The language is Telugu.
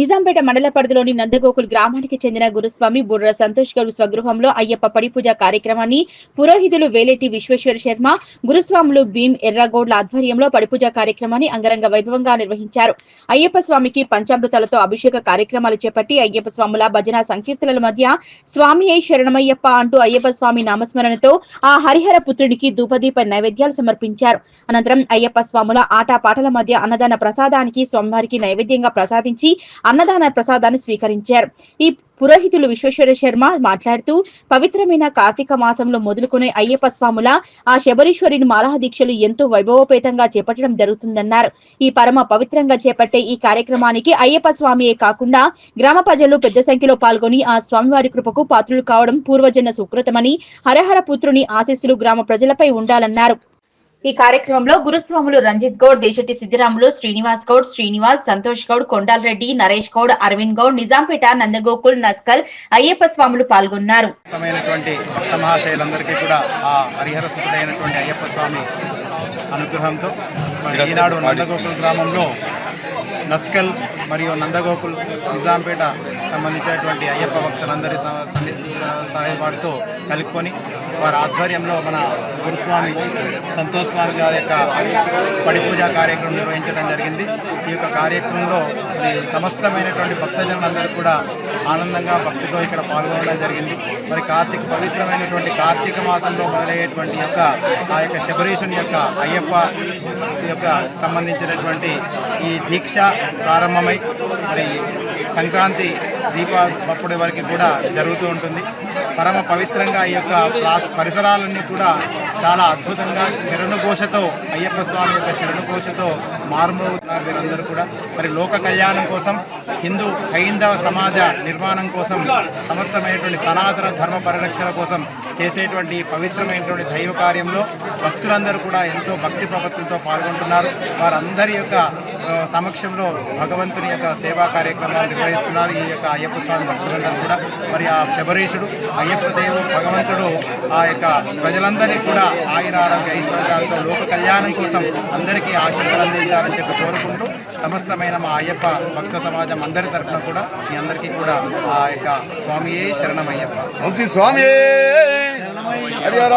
నిజాంపేట మండల పరిధిలోని నందగోకుల్ గ్రామానికి చెందిన గురుస్వామి బుర్ర సంతోష్ గౌడ్ స్వగృహంలో అయ్యప్ప పడిపూజ కార్యక్రమాన్ని పురోహితులు వేలేటి విశ్వేశ్వర శర్మ గురుస్వాములు భీమ్ ఎర్రగౌడ్ల ఆధ్వర్యంలో పడిపూజ కార్యక్రమాన్ని అంగరంగ వైభవంగా నిర్వహించారు. అయ్యప్ప స్వామికి పంచామృతాలతో అభిషేక కార్యక్రమాలు చేపట్టి అయ్యప్ప స్వాముల భజన సంకీర్తనల మధ్య స్వామి శరణమయ్యప్ప అంటూ అయ్యప్ప స్వామి నామస్మరణతో ఆ హరిహర పుత్రునికి ధూపదీప నైవేద్యాలు సమర్పించారు. అనంతరం అయ్యప్ప స్వాముల ఆటపాటల మధ్య అన్నదాన ప్రసాదానికి స్వామివారికి నైవేద్యంగా ప్రసాదించి అన్నదాన ప్రసాదాన్ని స్వీకరించారు. ఈ పురోహితులు విశ్వేశ్వర శర్మ మాట్లాడుతూ పవిత్రమైన కార్తీక మాసంలో మొదలుకునే అయ్యప్ప స్వాముల ఆ శబరీశ్వరిని మాలహ దీక్షలు ఎంతో వైభవోపేతంగా చేపట్టడం జరుగుతుందన్నారు. ఈ పరమ పవిత్రంగా చేపట్టే ఈ కార్యక్రమానికి అయ్యప్ప స్వామియే కాకుండా గ్రామ ప్రజలు పెద్ద సంఖ్యలో పాల్గొని ఆ స్వామివారి కృపకు పాత్రులు కావడం పూర్వజన్మ సుకృతమని హరహర పుత్రుని ఆశీస్సులు గ్రామ ప్రజలపై ఉండాలన్నారు. ఈ కార్యక్రమంలో గురుస్వాములు రంజిత్ గౌడ్ దేశటి సిద్ధిరాములు శ్రీనివాస్ గౌడ్ శ్రీనివాస్ సంతోష్ గౌడ్ కొండాలరెడ్డి నరేష్ గౌడ్ అరవింద్ గౌడ్ నిజాంపేట నందగోకుల్ నస్కల్ అయ్యప్ప స్వాములు పాల్గొన్నారు. కూడా ఆ హరిహర అయ్యప్ప స్వామి అనుగ్రహంతో ఈనాడు నందగోకుల్ గ్రామంలో నస్కల్ మరియు నందగోకుల్ నిజాంపేట సంబంధించినటువంటి అయ్యప్ప భక్తులందరి సహాయపడితో సహాయవాడితో కలుపుకొని వారి ఆధ్వర్యంలో మన గురుస్వామి సంతోష్ స్వామి గారి యొక్క పడిపూజ కార్యక్రమం నిర్వహించడం జరిగింది. ఈ యొక్క కార్యక్రమంలో సమస్తమైనటువంటి భక్తజనులందరూ కూడా ఆనందంగా భక్తితో ఇక్కడ పాల్గొనడం జరిగింది. మరి కార్తీక పవిత్రమైనటువంటి కార్తీక మాసంలో మొదలయ్యేటువంటి యొక్క ఆ యొక్క శబరీషుని యొక్క అయ్యప్ప యొక్క సంబంధించినటువంటి ఈ దీక్ష ప్రారంభమై మరి సంక్రాంతి దీపావళి వరకు కూడా జరుగుతూ ఉంటుంది. పరమ పవిత్రంగా ఈ యొక్క పరిసరాలన్నీ కూడా చాలా అద్భుతంగా శరణుఘోషతో అయ్యప్ప స్వామి యొక్క శరణుఘోషతో మారుమోగుతున్నారు వీరందరూ కూడా మరి లోక కళ్యాణం కోసం హిందూ హైందవ సమాజ నిర్మాణం కోసం సమస్తమైనటువంటి సనాతన ధర్మ పరిరక్షణ కోసం చేసేటువంటి పవిత్రమైనటువంటి దైవ కార్యంలో భక్తులందరూ కూడా ఎంతో భక్తి ప్రపత్తులతో పాల్గొంటున్నారు. వారందరి యొక్క సమక్షంలో భగవంతుని యొక్క సేవా కార్యక్రమాలు నిర్వహిస్తున్నారు. ఈ యొక్క అయ్యప్ప స్వామి భక్తులందరూ కూడా. మరి ఆ శబరీషుడు అయ్యప్ప దేవు భగవంతుడు ఆ యొక్క ప్రజలందరినీ కూడా ఆయుర ఆరోగ్య ఐశ్వర్యాలతో లోక కళ్యాణం కోసం అందరికీ ఆశీస్సులు అందించాలని చెప్పి కోరుకుంటూ సమస్తమైన మా అయ్యప్ప భక్త సమాజం అందరి తరఫున కూడా మీ అందరికీ కూడా ఆ యొక్క స్వామియే శరణమయ్యప్ప. స్వామి హరిహర